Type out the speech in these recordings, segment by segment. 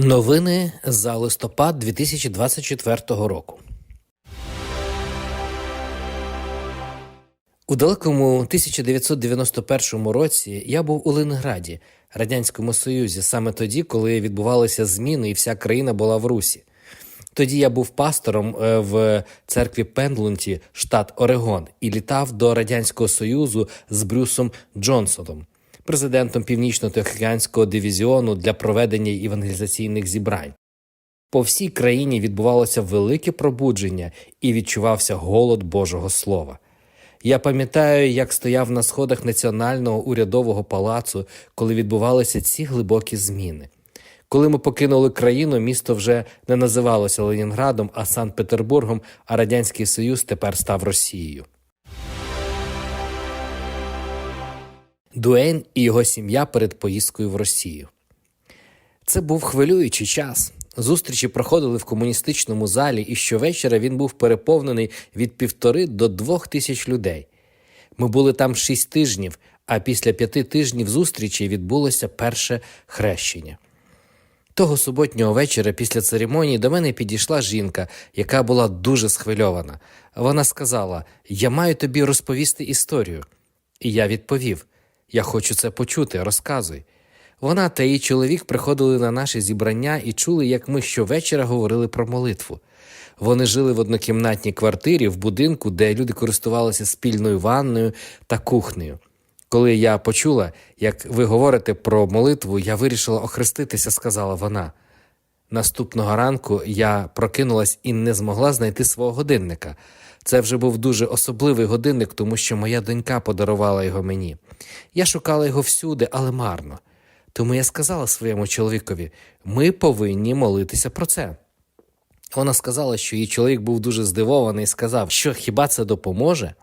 Новини за листопад 2024 року. У далекому 1991 році я був у Ленинграді, Радянському Союзі, саме тоді, коли відбувалися зміни, і вся країна була в Русі. Тоді я був пастором е, в церкві Пендлунті, штат Орегон, і літав до Радянського Союзу з Брюсом Джонсоном, президентом Північно-Тихоокеанського дивізіону для проведення евангелізаційних зібрань. По всій країні відбувалося велике пробудження і відчувався голод Божого Слова. Я пам'ятаю, як стояв на сходах національного урядового палацу, коли відбувалися ці глибокі зміни. Коли ми покинули країну, місто вже не називалося Ленінградом, а Санкт-Петербургом, а Радянський Союз тепер став Росією. Дуейн і його сім'я перед поїздкою в Росію. Це був хвилюючий час. Зустрічі проходили в комуністичному залі, і щовечора він був переповнений від півтори до двох тисяч людей. Ми були там шість тижнів, а після п'яти тижнів зустрічі відбулося перше хрещення. Того суботнього вечора після церемонії до мене підійшла жінка, яка була дуже схвильована. Вона сказала: Я маю тобі розповісти історію. І я відповів: Я хочу це почути, розказуй. Вона та її чоловік приходили на наше зібрання і чули, як ми щовечора говорили про молитву. Вони жили в однокімнатній квартирі в будинку, де люди користувалися спільною ванною та кухнею. Коли я почула, як ви говорите про молитву, я вирішила охреститися, сказала вона. Наступного ранку я прокинулась і не змогла знайти свого годинника. Це вже був дуже особливий годинник, тому що моя донька подарувала його мені. Я шукала його всюди, але марно. Тому я сказала своєму чоловікові: ми повинні молитися про це. Вона сказала, що її чоловік був дуже здивований і сказав, що хіба це допоможе?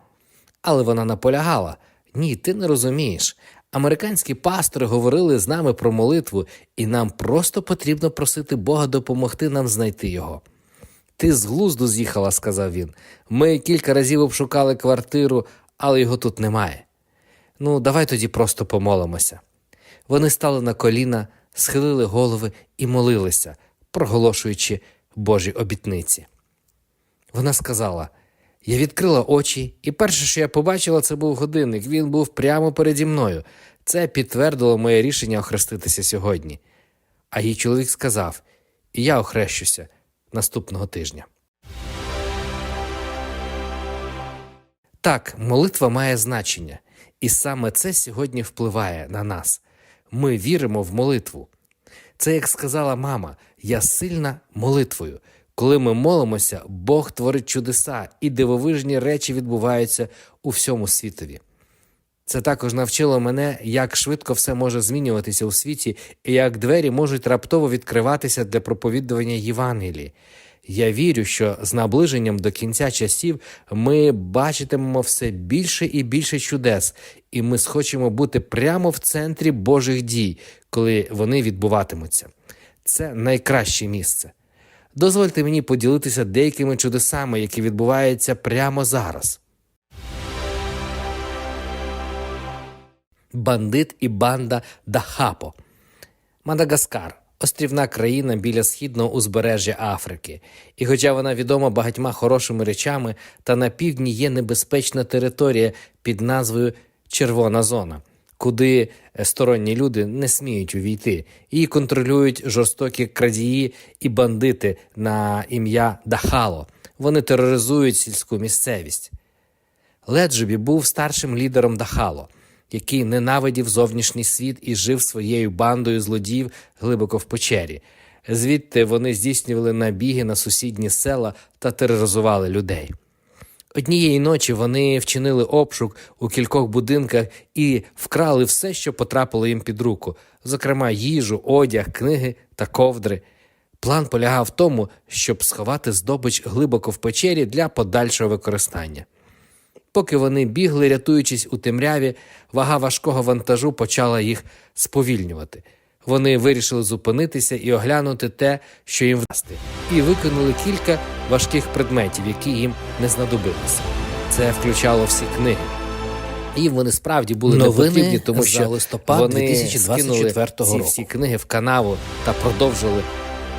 Але вона наполягала: ні, ти не розумієш. Американські пастори говорили з нами про молитву, і нам просто потрібно просити Бога допомогти нам знайти його. Ти з глузду з'їхала, сказав він. Ми кілька разів обшукали квартиру, але його тут немає. Ну, давай тоді просто помолимося. Вони стали на коліна, схилили голови і молилися, проголошуючи Божі обітниці. Вона сказала: Я відкрила очі, і перше, що я побачила, це був годинник. Він був прямо переді мною. Це підтвердило моє рішення охреститися сьогодні. А її чоловік сказав: І я охрещуся наступного тижня. Так, молитва має значення, і саме це сьогодні впливає на нас. Ми віримо в молитву. Це, як сказала мама, я сильна молитвою. Коли ми молимося, Бог творить чудеса, і дивовижні речі відбуваються у всьому світові. Це також навчило мене, як швидко все може змінюватися у світі, і як двері можуть раптово відкриватися для проповідування Євангелії. Я вірю, що з наближенням до кінця часів ми бачитимемо все більше і більше чудес, і ми схочемо бути прямо в центрі Божих дій, коли вони відбуватимуться. Це найкраще місце. Дозвольте мені поділитися деякими чудесами, які відбуваються прямо зараз. Бандит і банда Дахапо, Мадагаскар острівна країна біля східного узбережжя Африки. І, хоча вона відома багатьма хорошими речами, та на півдні є небезпечна територія під назвою Червона зона, куди сторонні люди не сміють увійти. Її контролюють жорстокі крадії і бандити на ім'я Дахало. Вони тероризують сільську місцевість. Леджубі був старшим лідером Дахало який ненавидів зовнішній світ і жив своєю бандою злодіїв глибоко в печері. Звідти вони здійснювали набіги на сусідні села та тероризували людей. Однієї ночі вони вчинили обшук у кількох будинках і вкрали все, що потрапило їм під руку, зокрема їжу, одяг, книги та ковдри. План полягав в тому, щоб сховати здобич глибоко в печері для подальшого використання. Поки вони бігли, рятуючись у темряві, вага важкого вантажу почала їх сповільнювати. Вони вирішили зупинитися і оглянути те, що їм вдасти, і викинули кілька важких предметів, які їм не знадобилися. Це включало всі книги. І вони справді були Новини не потрібні, тому що листопад вони 2024 року. всі книги в канаву та продовжили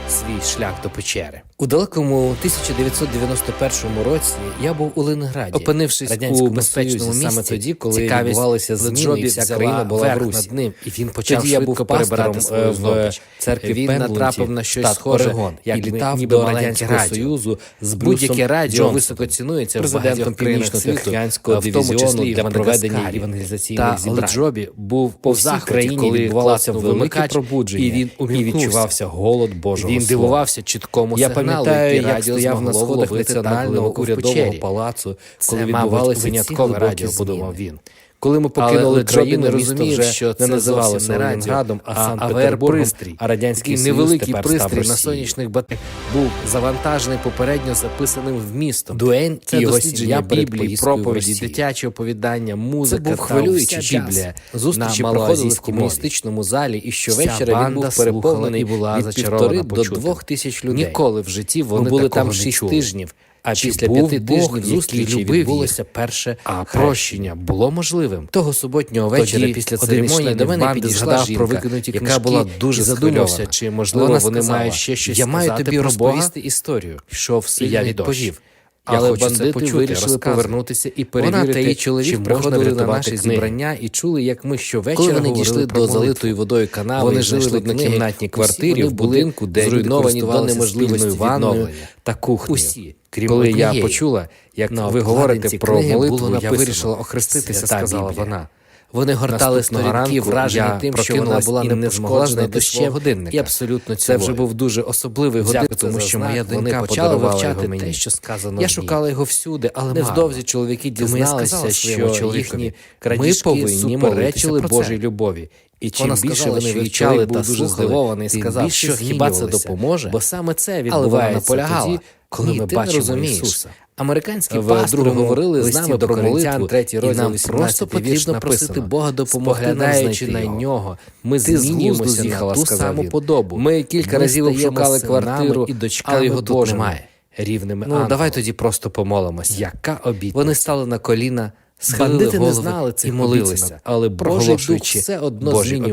свій шлях до печери. У далекому 1991 році я був у Ленинграді, опинившись радянському у безпечному місті, саме тоді, коли відбувалися з і вся країна була в Русі. над ним, і він почав тоді швидко перебирати свою здобич. Церкві він Пендлунті, натрапив на щось схоже, Орегон, як і літав ніби до радянського радіо. союзу з будь-яке радіо високо цінується президентом північно-тихоокеанського дивізіону для проведення івангелізаційних зібрань. Леджобі був по всій країні, коли відбувалося велике пробудження, і він відчувався голод Божого. Він дивувався чіткому сигналу канали, які стояв на сходах національного урядового палацу, коли відбувалися виняткові радіо, він. Коли ми покинули країну, не розумів, що це не називалося Ленінградом, а санкт петербургом а радянський Союз невеликий тепер пристрій став на сонячних батареях був завантажений попередньо записаним в місто. Дуень це дослідження біблії, проповіді, дитячі оповідання, музика це був хвилююча біблія. Зустрічі на проходили в комуністичному залі, і щовечора він був переповнений і була від півтори до двох тисяч людей. Ніколи в житті вони були там шість тижнів. А Чи після п'яти тижнів зустрічі відбулося перше а прощення було можливим. Того суботнього вечора Тоді, після церемонії до мене підійшла жінка, про викинуті книжки, яка була дуже задумався, чи можливо Вона вони мають ще щось. Я маю тобі розповісти історію. Що все я відповів. Але хочу бандити це почути, вирішили повернутися і перевірити, Вона та чи приходили на наші книги. зібрання і чули, як ми щовечора Коли вони дійшли до залитої водою канави. Вони жили в однокімнатній квартирі в будинку, де зруйновані до неможливості ванною та кухні. Усі крім коли я почула, як На ви говорите про молитву, було я вирішила охреститися, сказала Біблія. вона. Вони гортали сторінки, вражені тим, що вона була і не змогла знайти свого годинника. І абсолютно це вже був дуже особливий годинник, тому що моя донька почала вивчати мені. те, що сказано. Я шукала його всюди, але невдовзі чоловіки дізналися, що їхні крадіжки ми повинні меречили Божій любові. І чим вона більше вони вивчали, був дуже здивований, сказав, що хіба це допоможе, бо саме це відбувається, але вона. Тоді, коли Ні, ми ти бачимо не розумієш. Ісуса. Американські в пастори говорили з нами про молитву, третій розділ, і нам просто потрібно просити Бога допомогти нам на нього. Ми ти змінюємося на ту саму він. подобу. Ми кілька ми разів обшукали квартиру і дочками але його тут Божими, немає. рівними. Ну ангелом. давай тоді просто помолимося. Яка обіть? Вони стали на коліна, схилили Бандити голови не знали і молилися, але Божий дух все одно Божі.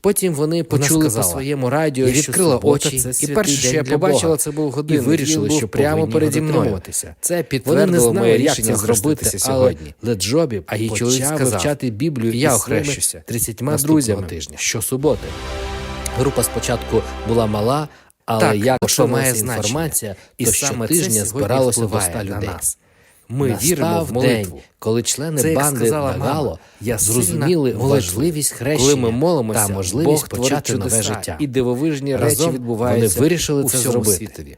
Потім вони почули сказала, по своєму радіо, і відкрила очі, це і перше, що я побачила, це був годинник, і вирішили, що прямо переді мною. Це підтвердило моє рішення зробити сьогодні. Леджобі а її чоловік сказав, вивчати Біблію. І я охрещуся 30 друзями тижня щосуботи. Група спочатку була мала, але так, як що має інформація, і саме тижня збиралося в 100 людей. На нас. Ми Настав віримо в молитву. День, коли члени Це, банди сказала Нагало я зрозуміли важливість хрещення коли ми молимося, та можливість Бог почати нове життя і дивовижні Разом речі відбуваються вони вирішили у це зробити. світові.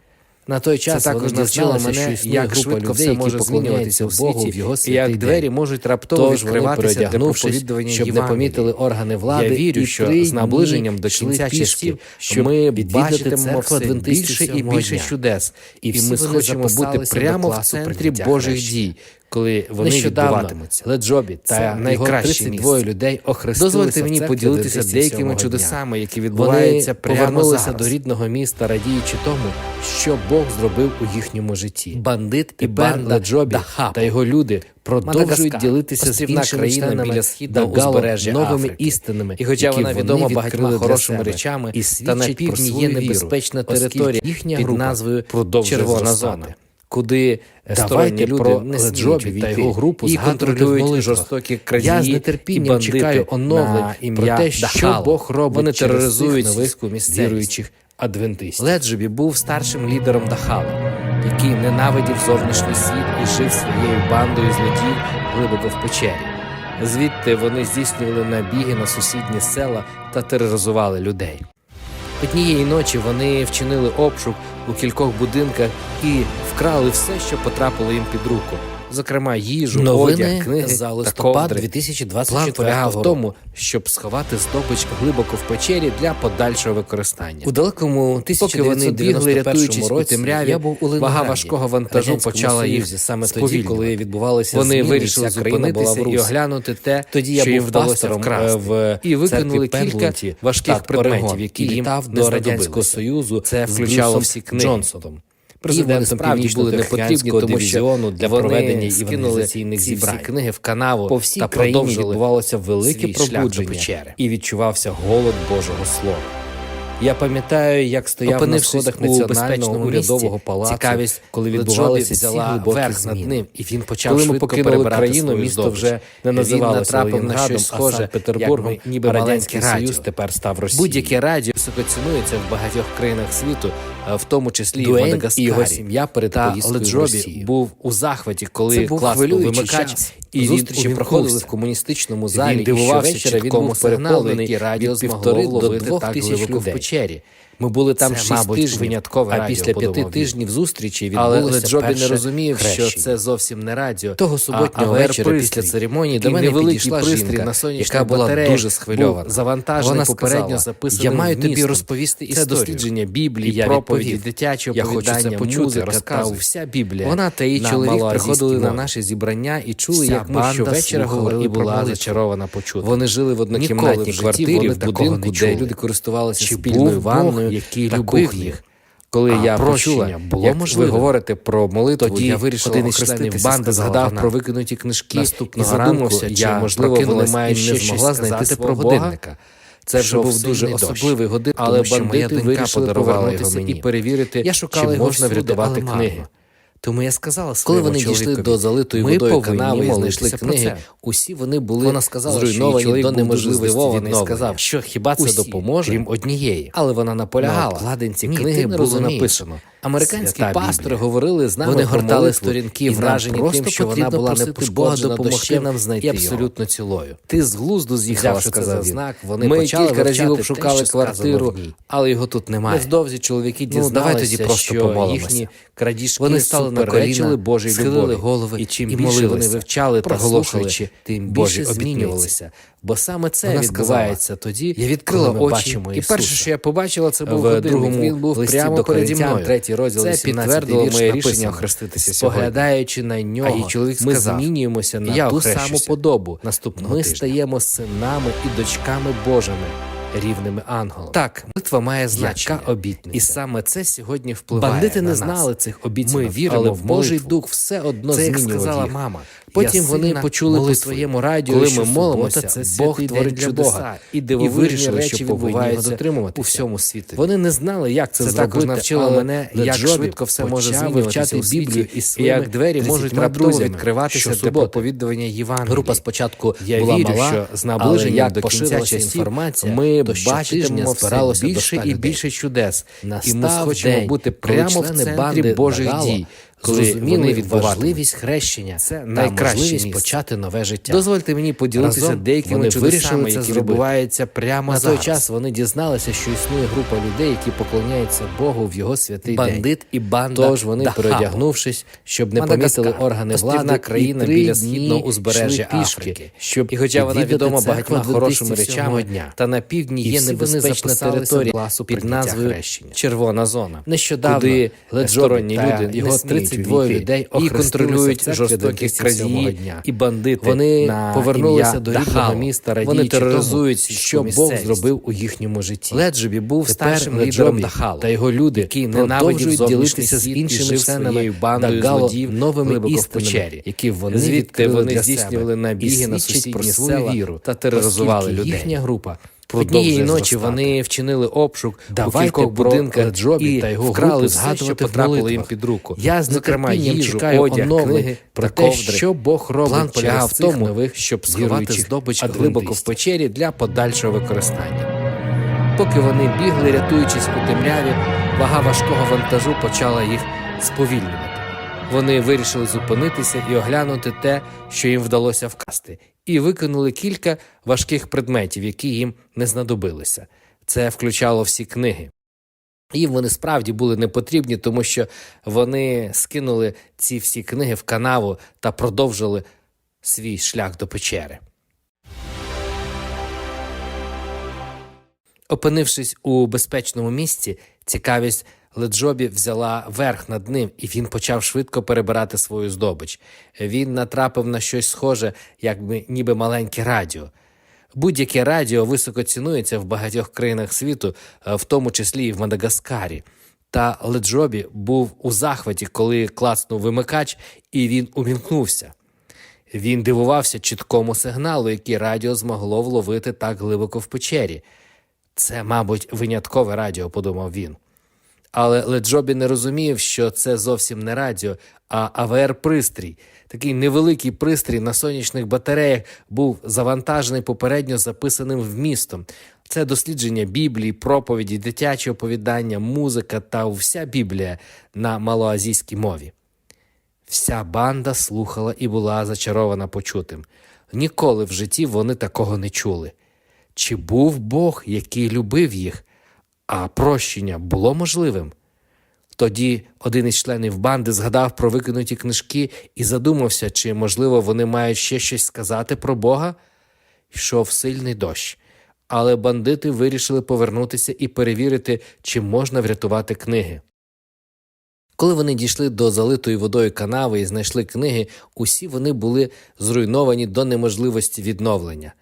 На той час це також навчило мене, як швидко людей, все може змінюватися в Богу в його святий і як двері можуть раптово Тож відкриватися для проповідування щоб не помітили органи влади. Я вірю, що з наближенням до кінця часів, що ми відвідатимемо все більше і більше чудес, і, і ми схочемо бути прямо в центрі Божих дій, коли вони відбуватимуться. Леджобі та найкращі двоє людей охрестилися Дозвольте мені поділитися деякими чудесами, які відбуваються вони прямо повернулися зараз. до рідного міста, радіючи тому, що Бог зробив у їхньому житті. Бандит і, і банда Леджобі та його люди. Продовжують ділитися з іншими країнами біля східного узбережжя новими Африки. істинами, і хоча які вона відома багатьма хорошими речами, і та на півдні є небезпечна територія їхня під назвою «Червона зона» куди е, сторонні люди про не Леджобі та його групу і контролюють жорстокі крадії Я з нетерпінням і чекаю оновлень про те, що Дахала. Бог робить Вони тероризують нових віруючих адвентистів. Леджобі був старшим лідером Дахала, який ненавидів зовнішній світ і жив своєю бандою злодіїв глибоко в печері. Звідти вони здійснювали набіги на сусідні села та тероризували людей. Однієї ночі вони вчинили обшук у кількох будинках і вкрали все, що потрапило їм під руку зокрема їжу, Новини одяг, книги за листопад та 2024 План полягав в тому, щоб сховати здобич глибоко в печері для подальшого використання. У далекому 1991 році темряві, вага важкого вантажу почала їх саме тоді, коли відбувалися вони зміни, вирішили зупинитися і оглянути те, тоді я що їм вдалося вкрасти в і викинули кілька важких предметів, які їм літав до радянського союзу. Це включало всі книги. Джонсоном президентом північно-тихоокеанського дивізіону для проведення іванізаційних зібрань. книги в канаву по всій та країні відбувалося велике пробудження і відчувався голод Божого Слова. Я пам'ятаю, як стояв на сходах національного урядового палацу, цікавість, коли відбувалися взяла всі глибокі над ним, і він почав коли ми покинули країну. Місто вже не називалося Ленинградом, на схоже, а Санкт Петербургом, ніби радянський радіо. союз тепер став Росією. Будь-яке радіо високо цінується в багатьох країнах світу, е, в тому числі Дуен в Мадагаскарі. і його сім'я перед Та поїздкою був у захваті, коли класно вимикач і зустрічі проходили в комуністичному залі. Він дивувався, він був переконаний радіо змогло ловити так глибоко в печі вечері. Ми були там це, шість мабуть, тижнів, виняткове а радіо після п'яти тижнів зустрічі відбулося Джобі не розумів, крещення. що це зовсім не радіо. Того суботнього а вечора після церемонії до мене підійшла жінка, на яка була дуже схвильована. Завантажена Вона попередньо записана. Я маю тобі розповісти історію. Це дослідження біблії, я проповіді, дитячі оповідання, я хочу це почути, музика та вся біблія. Вона та її чоловік приходили на наші зібрання і чули, як ми щовечора говорили і була зачарована почути. Вони жили в однокімнатній квартирі в будинку, де люди користувалися спільною ванною. Який та любив кухні. їх. Коли а я почула, було як ви говорите про молитву, Тоді я вирішив один із членів банди згадав про викинуті книжки Наступного і задумався, чи можливо вона має не змогла знайти про годинника. Це вже був дуже особливий годин, але бандити моя донька вирішили повернутися його мені. і перевірити, я чи можна всюди, врятувати книги. Марно. Тому я сказала коли вони дійшли до залитої ми водою канави і знайшли книги. Усі вони були Вона сказала, зруйновані що до неможливості відновлення. сказав, що хіба це усі, допоможе крім однієї, але вона наполягала. На обкладинці книги було написано. Американські Свята пастори Біблія. говорили з нами. Вони гортали сторінки, вражені тим, що вона була не Бога допомогти нам знайти і абсолютно цілою. Ти з глузду з'їхав, сказав знак. Вони ми почали кілька разів обшукали квартиру, але його тут немає. Невдовзі чоловіки дізналися, ну, давай тоді просто що помолимося. їхні крадіжки вони стали на коліна, Божій схилили голови, і чим і більше вони вивчали та тим більше змінювалися. Бо саме це вона відбувається сказала, тоді. Я відкрила очі, і перше, що я побачила, це був в другому він був прямо переді мною розділ Це 18 підтвердило моє рішення охреститися споглядаючи сьогодні. на нього, а і чоловік ми сказав, змінюємося на я ту саму подобу. Наступного ми тижня. стаємо синами і дочками Божими рівними ангелам. Так, битва має значення обітниця. і саме це сьогодні впливає. Бандити не на знали цих обіцянок, Ми вірили в Божий дух, все одно це як сказала їх. мама. Потім Я вони почули молитви. по своєму радіо, коли що ми молимося, це Бог творить для Бога і дивовижні і вирішили, речі що відбуваються дотримувати у всьому світі. Вони не знали, як це, це зробити, навчило мене, як швидко все може вивчати Біблію і як двері можуть раптово відкриватися для проповідування Євангелії. Група спочатку була мала, що з наближенням до кінця інформація. Ми ми то бачимо збиралося більше і більше чудес. Настав і ми хочемо бути прямо в центрі Божих дій коли Зрозуміли вони відбуватимуть. важливість хрещення це найкраще почати нове життя. Дозвольте мені поділитися Разом деякими вони які зробити. відбувається прямо на зараз. той час. Вони дізналися, що існує група людей, які поклоняються Богу в його святий бандит день. і банда. Тож вони Дахабо. переодягнувшись, щоб не Мадагаскар. помітили органи влади країна біля східного узбережжя Африки. Щоб і, хоча вона відома багатьма хорошими речами дня, та на півдні є небезпечна територія класу під назвою Червона зона. Нещодавно люди його 30 22 людей і контролюють жорстокі крадії і бандити. Вони на повернулися до рідного міста Раді Вони тероризують, що Бог зробив у їхньому житті. Леджебі був старшим лідером Дахалу та його люди, які ненавидів ділитися з іншими членами бандою злодіїв новими істинами, які вони звідти вони здійснювали набіги на сусідні про свою віру та тероризували людей. Їхня група Однієї ночі вони вчинили обшук Давайте у кількох будинках е, Джобі та його вкрали все, що потрапило їм під руку. Я з зокрема їжу, чекаю одяг, книги про те, ковдри. що Бог робить План полягав в тому, нових, щоб сховати здобич глибоко в печері для подальшого використання. Поки вони бігли, рятуючись у темряві, вага важкого вантажу почала їх сповільнювати. Вони вирішили зупинитися і оглянути те, що їм вдалося вкрасти і викинули кілька важких предметів, які їм не знадобилися. Це включало всі книги. Їм вони справді були непотрібні, тому що вони скинули ці всі книги в канаву та продовжили свій шлях до печери. Опинившись у безпечному місці, цікавість Леджобі взяла верх над ним, і він почав швидко перебирати свою здобич. Він натрапив на щось схоже, якби ніби маленьке радіо. Будь-яке радіо високо цінується в багатьох країнах світу, е, в тому числі і в Мадагаскарі. Та Леджобі був у захваті, коли класнув вимикач, і він умінкнувся. Він дивувався чіткому сигналу, який радіо змогло вловити так глибоко в печері. Це, мабуть, виняткове радіо, подумав він. Але Леджобі не розумів, що це зовсім не радіо, а АВР-пристрій. Такий невеликий пристрій на сонячних батареях був завантажений попередньо записаним вмістом. Це дослідження Біблії, проповіді, дитячі оповідання, музика та вся Біблія на малоазійській мові. Вся банда слухала і була зачарована почутим. Ніколи в житті вони такого не чули. Чи був Бог, який любив їх, а прощення було можливим? Тоді один із членів банди згадав про викинуті книжки і задумався, чи, можливо, вони мають ще щось сказати про Бога. Йшов сильний дощ, але бандити вирішили повернутися і перевірити, чи можна врятувати книги. Коли вони дійшли до залитої водою канави і знайшли книги, усі вони були зруйновані до неможливості відновлення.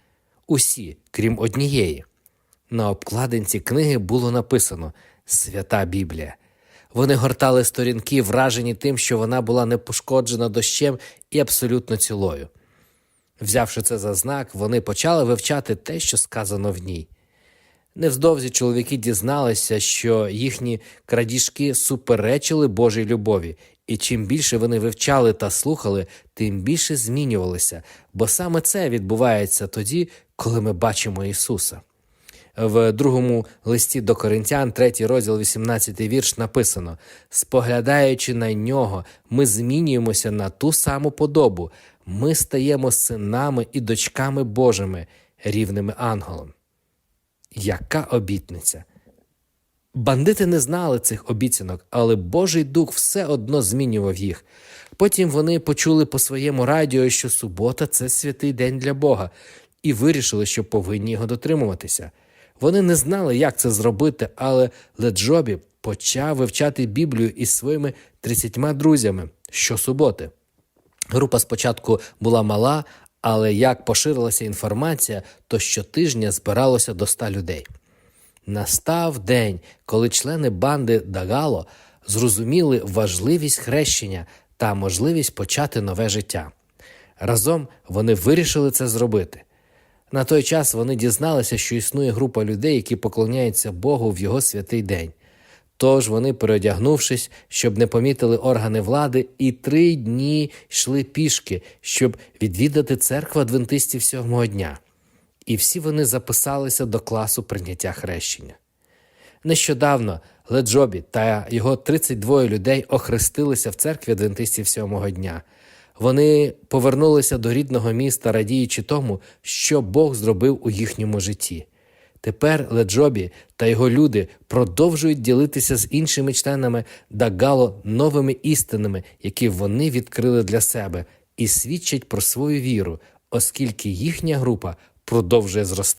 Усі, крім однієї. На обкладинці книги було написано Свята Біблія. Вони гортали сторінки, вражені тим, що вона була не пошкоджена дощем і абсолютно цілою. Взявши це за знак, вони почали вивчати те, що сказано в ній. Невздовзі чоловіки дізналися, що їхні крадіжки суперечили Божій любові, і чим більше вони вивчали та слухали, тим більше змінювалися, бо саме це відбувається тоді, коли ми бачимо Ісуса. В другому листі до Коринтян, 3 розділ, 18 вірш, написано: споглядаючи на нього, ми змінюємося на ту саму подобу, ми стаємо синами і дочками Божими, рівними ангелом. Яка обітниця? Бандити не знали цих обіцянок, але Божий дух все одно змінював їх. Потім вони почули по своєму радіо, що субота це святий день для Бога, і вирішили, що повинні його дотримуватися. Вони не знали, як це зробити, але Леджобі почав вивчати Біблію із своїми 30 друзями щосуботи. Група спочатку була мала, але як поширилася інформація, то щотижня збиралося до 100 людей. Настав день, коли члени банди Дагало зрозуміли важливість хрещення та можливість почати нове життя. Разом вони вирішили це зробити. На той час вони дізналися, що існує група людей, які поклоняються Богу в його святий день. Тож вони, переодягнувшись, щоб не помітили органи влади, і три дні йшли пішки, щоб відвідати церкву адвентистів сьомого дня. І всі вони записалися до класу прийняття хрещення. Нещодавно Леджобі та його 32 людей охрестилися в церкві адвентистів сьомого дня. Вони повернулися до рідного міста, радіючи тому, що Бог зробив у їхньому житті. Тепер Леджобі та його люди продовжують ділитися з іншими членами Дагало новими істинами, які вони відкрили для себе, і свідчать про свою віру, оскільки їхня група продовжує зростати.